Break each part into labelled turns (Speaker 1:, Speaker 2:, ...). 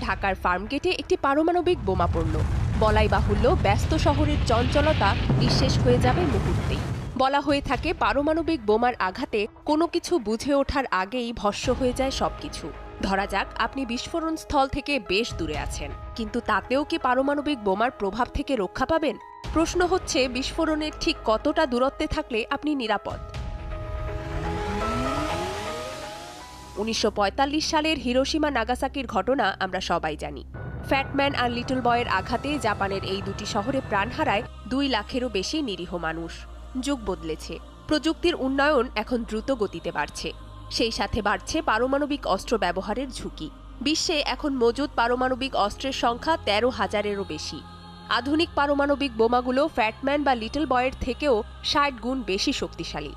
Speaker 1: ঢাকার ফার্মগেটে একটি পারমাণবিক বোমা পড়ল। বলাই বাহুল্য ব্যস্ত শহরের চঞ্চলতা নিঃশেষ হয়ে যাবে মুহূর্তেই বলা হয়ে থাকে, পারমাণবিক বোমার আঘাতে কোনো কিছু বুঝে ওঠার আগেই ভস্য হয়ে যায় সবকিছু। ধরা যাক, আপনি বিস্ফোরণ স্থল থেকে বেশ দূরে আছেন। কিন্তু তাতেও কি পারমাণবিক বোমার প্রভাব থেকে রক্ষা পাবেন? প্রশ্ন হচ্ছে, বিস্ফোরণের ঠিক কতটা দূরত্বে থাকলে আপনি নিরাপদ? উনিশশো পঁয়তাল্লিশ সালের হিরোশিমা নাগাসাকির ঘটনা আমরা সবাই জানি। ফ্যাটম্যান আর লিটল বয়ের আঘাতে জাপানের এই দুটি শহরে প্রাণ হারায় দুই লাখেরও বেশি নিরীহ মানুষ। যুগ বদলেছে। প্রযুক্তির উন্নয়ন এখন দ্রুত গতিতে বাড়ছে। সেই সাথে বাড়ছে পারমাণবিক অস্ত্র ব্যবহারের ঝুঁকি। বিশ্বে এখন মজুদ পারমাণবিক অস্ত্রের সংখ্যা তেরো হাজারেরও বেশি। আধুনিক পারমাণবিক বোমাগুলো ফ্যাটম্যান বা লিটল বয়ের থেকেও ষাট গুণ বেশি শক্তিশালী।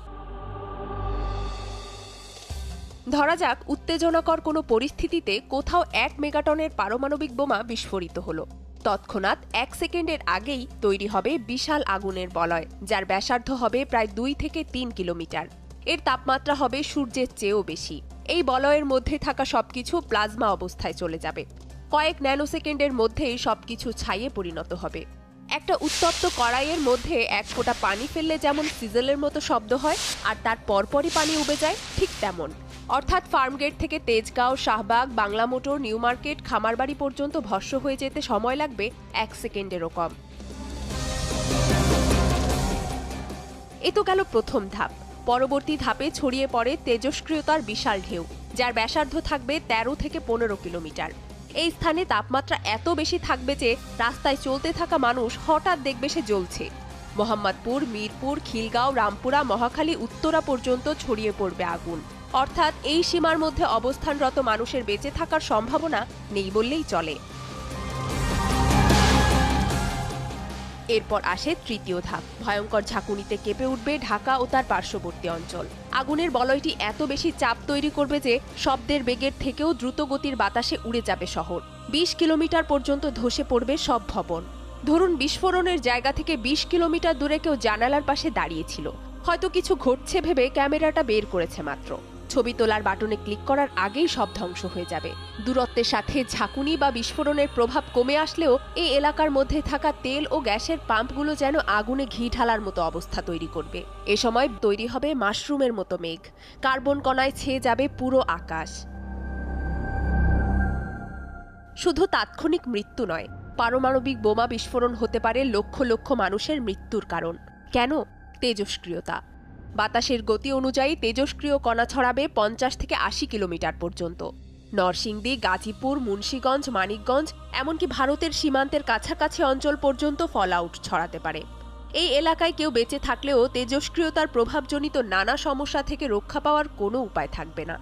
Speaker 1: ধরা যাক, উত্তেজনাকর কোনো পরিস্থিতিতে কোথাও এক মেগাটনের পারমাণবিক বোমা বিস্ফোরিত হলো। তৎক্ষণাৎ এক সেকেন্ডের আগেই তৈরি হবে বিশাল আগুনের বলয়, যার ব্যাসার্ধ হবে প্রায় দুই থেকে তিন কিলোমিটার। এর তাপমাত্রা হবে সূর্যের চেয়েও বেশি। এই বলয়ের মধ্যে থাকা সবকিছু প্লাজমা অবস্থায় চলে যাবে। কয়েক ন্যানোসেকেন্ডের মধ্যেই সবকিছু ছাইয়ে পরিণত হবে। একটা উত্তপ্ত কড়াইয়ের মধ্যে এক ফোঁটা পানি ফেললে যেমন সিজেলের মতো শব্দ হয়, আর তার পরপরই পানি উবে যায়, ঠিক তেমন। অর্থাৎ ফার্মগেট থেকে Tejgaon, Shahbag, Bangla motor, new market, Khamarbari পর্যন্ত ভস্য হয়ে যেতে সময় লাগবে এক সেকেন্ডেরও কম। এ তো গেল প্রথম ধাপ। পরবর্তী ধাপে ছড়িয়ে পড়ে তেজস্ক্রিয়তার বিশাল ঢেউ, যার ব্যাসার্ধ থাকবে ১৩ থেকে পনেরো কিলোমিটার। এই স্থানে তাপমাত্রা এত বেশি থাকবে যে রাস্তায় চলতে থাকা মানুষ হঠাৎ দেখবে সে জ্বলছে। মোহাম্মদপুর, মিরপুর, খিলগাঁও, রামপুরা, মহাখালী, উত্তরা পর্যন্ত ছড়িয়ে পড়বে আগুন। অর্থাৎ এই সীমার মধ্যে অবস্থানরত মানুষের বেঁচে থাকার সম্ভাবনা নেই বললেই চলে। এরপর আসে তৃতীয় ধাপ। ভয়ঙ্কর ঝাঁকুনিতে কেঁপে উঠবে ঢাকা ও তার পার্শ্ববর্তী অঞ্চল। আগুনের বলয়টি এত বেশি চাপ তৈরি করবে যে শব্দের বেগের থেকেও দ্রুত গতির বাতাসে উড়ে যাবে শহর। বিশ কিলোমিটার পর্যন্ত ধসে পড়বে সব ভবন। ধরুন বিস্ফোরণের জায়গা থেকে বিশ কিলোমিটার দূরে কেউ জানালার পাশে দাঁড়িয়েছিল হয়তো কিছু ঘটছে ভেবে ক্যামেরাটা বের করেছে মাত্র। ছবি তোলার বাটনে ক্লিক করার আগেই সব ধ্বংস হয়ে যাবে। দূরত্বের সাথে ঝাঁকুনি বা বিস্ফোরণের প্রভাব কমে আসলেও এই এলাকার মধ্যে থাকা তেল ও গ্যাসের পাম্পগুলো যেন আগুনে ঘি ঢালার মতো অবস্থা তৈরি করবে। এ সময় তৈরি হবে মাশরুমের মতো মেঘ। কার্বন কণায় ছেয়ে যাবে পুরো আকাশ। শুধু তাৎক্ষণিক মৃত্যু নয়, পারমাণবিক বোমা বিস্ফোরণ হতে পারে লক্ষ লক্ষ মানুষের মৃত্যুর কারণ। কেন? তেজস্ক্রিয়তা। বাতাসের গতি অনুযায়ী তেজস্ক্রিয় কণা ছড়াবে পঞ্চাশ থেকে আশি কিলোমিটার পর্যন্ত। নরসিংদী, গাজীপুর, মুন্সীগঞ্জ, মানিকগঞ্জ, এমনকি ভারতের সীমান্তের কাছাকাছি অঞ্চল পর্যন্ত ফল আউট ছড়াতে পারে। এই এলাকায় কেউ বেঁচে থাকলেও তেজস্ক্রিয়তার প্রভাবজনিত নানা সমস্যা থেকে রক্ষা পাওয়ার কোনো উপায় থাকবে না।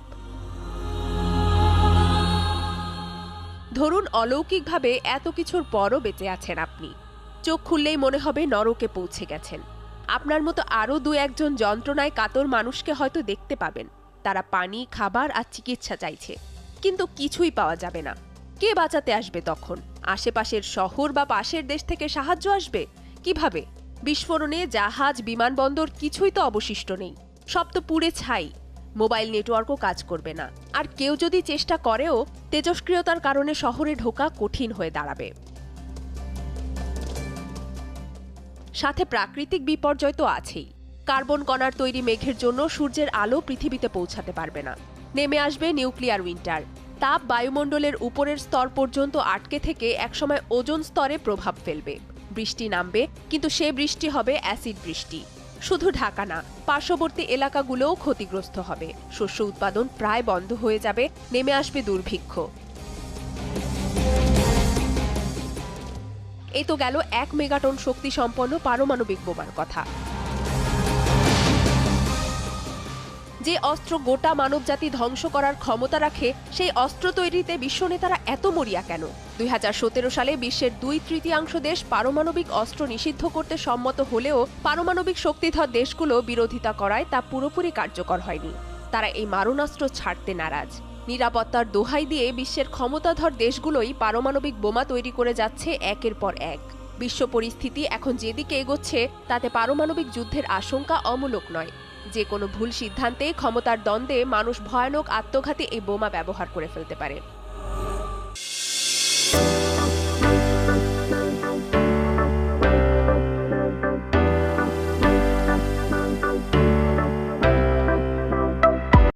Speaker 1: ধরুন, অলৌকিকভাবে এত কিছুর পরও বেঁচে আছেন আপনি। চোখ খুললেই মনে হবে নরকে পৌঁছে গেছেন। আপনার মতো আরও দু একজন যন্ত্রণায় কাতর মানুষকে হয়তো দেখতে পাবেন। তারা পানি, খাবার আর চিকিৎসা চাইছে। কিন্তু কিছুই পাওয়া যাবে না। কে বাঁচাতে আসবে তখন? আশেপাশের শহর বা পাশের দেশ থেকে সাহায্য আসবে? কীভাবে? বিস্ফোরণে জাহাজ, বিমানবন্দর কিছুই তো অবশিষ্ট নেই। সব তো পুড়ে ছাই। মোবাইল নেটওয়ার্কও কাজ করবে না। আর কেউ যদি চেষ্টা করেও, তেজস্ক্রিয়তার কারণে শহরে ঢোকা কঠিন হয়ে দাঁড়াবে। সাথে প্রাকৃতিক বিপর্যয় তো আছেই। কার্বন কণার তৈরি মেঘের জন্য সূর্যের আলো পৃথিবীতে পৌঁছাতে পারবে না। নেমে আসবে নিউক্লিয়ার উইন্টার। তাপ বায়ুমণ্ডলের উপরের স্তর পর্যন্ত আটকে থেকে একসময় ওজন স্তরে প্রভাব ফেলবে। বৃষ্টি নামবে, কিন্তু সে বৃষ্টি হবে অ্যাসিড বৃষ্টি। শুধু ঢাকা না, পার্শ্ববর্তী এলাকাগুলোও ক্ষতিগ্রস্ত হবে। শস্য উৎপাদন প্রায় বন্ধ হয়ে যাবে, নেমে আসবে দুর্ভিক্ষ। এ তো গেল এক মেগাটন শক্তি সম্পন্ন পারমাণবিক বোমার কথা। যে অস্ত্র গোটা মানবজাতি ধ্বংস করার ক্ষমতা রাখে, সেই অস্ত্র তৈরিতে বিশ্ব নেতারা এত মরিয়া কেন? দুই হাজার সতেরো সালে বিশ্বের দুই তৃতীয়াংশ দেশ পারমাণবিক অস্ত্র নিষিদ্ধ করতে সম্মত হলেও পারমাণবিক শক্তিধর দেশগুলো বিরোধিতা করায় তা পুরোপুরি কার্যকর হয়নি। তারা এই মারণাস্ত্র ছাড়তে নারাজ। নিরাপত্তার দোহাই দিয়ে বিশ্বের ক্ষমতাধর দেশগুলোই পারমাণবিক বোমা তৈরি করে যাচ্ছে একের পর এক। বিশ্ব পরিস্থিতি এখন যেদিকে এগোচ্ছে, তাতে পারমাণবিক যুদ্ধের আশঙ্কা অমূলক নয়। যে কোনো ভুল সিদ্ধান্তে ক্ষমতার দ্বন্দ্বে মানুষ ভয়ানক আত্মঘাতী এই বোমা ব্যবহার করে ফেলতে পারে।